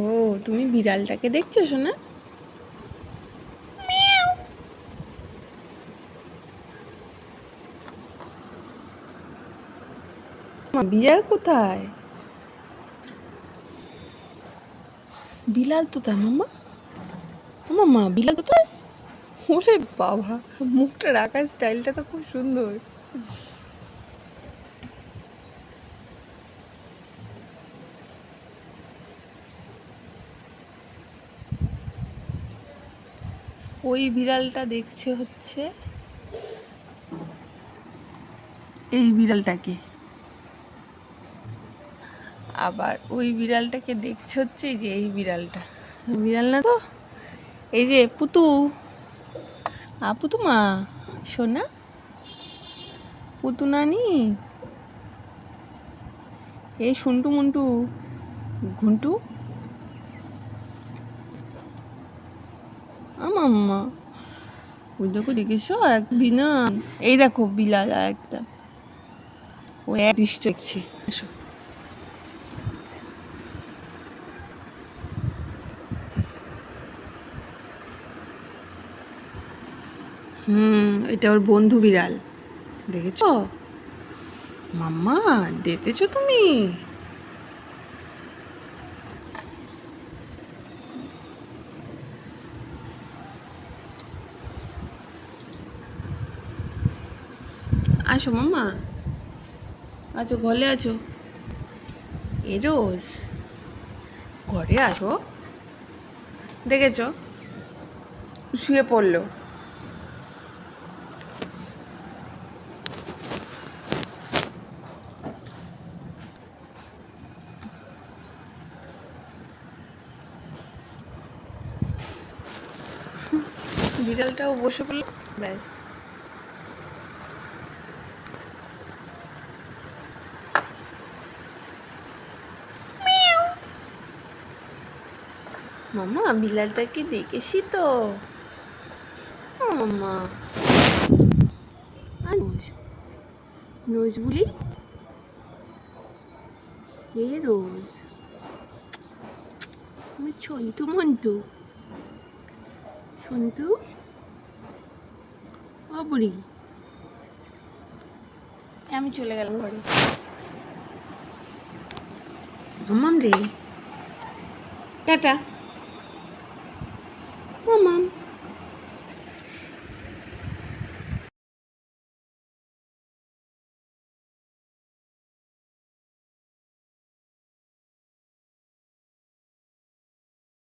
ও তুমি বিড়ালটাকে দেখছ শোনা বিড়াল কোথায়? বিলাল কোথায় মামা। আমার মা বিলাল কোথায়? ওরে বাবা মুখটা রাখার স্টাইলটা তো খুব সুন্দর। ওই বিড়ালটা দেখছে হচ্ছে। এই বিড়ালটাকে। আবার ওই বিড়ালটাকে দেখছে হচ্ছে এই যে এই বিড়ালটা। বিড়াল না তো? এই যে পুতু। আ পুতু মা সোনা পুতু নানি। এই শুন্টু মুন্টু। ঘুন্টু? আমাম্মা ওই দেখো এক বিনা। এই দেখো, বিলাল একটা। ও এক দৃষ্টি দেখছি। হুম, এটা ওর বন্ধু বিড়াল। দেখেছ? মাম্মা দেখেছ তুমি? আসো মাম্মা? আছো, ঘরে আছো? এ রোজ ঘরে আসো দেখেছ? শুয়ে পড়ল। বিড়ালটাও বসে পড়ল, ব্যাস। মামা বিড়ালটাকে দেখেছি তো। মামা। নোজ বলি এ রোজ আমার ছন্তু মন্তু সন্তু? ও বুড়ি। আমি চলে গেলাম ঘরে। মামাম রে। টাটা। মামাম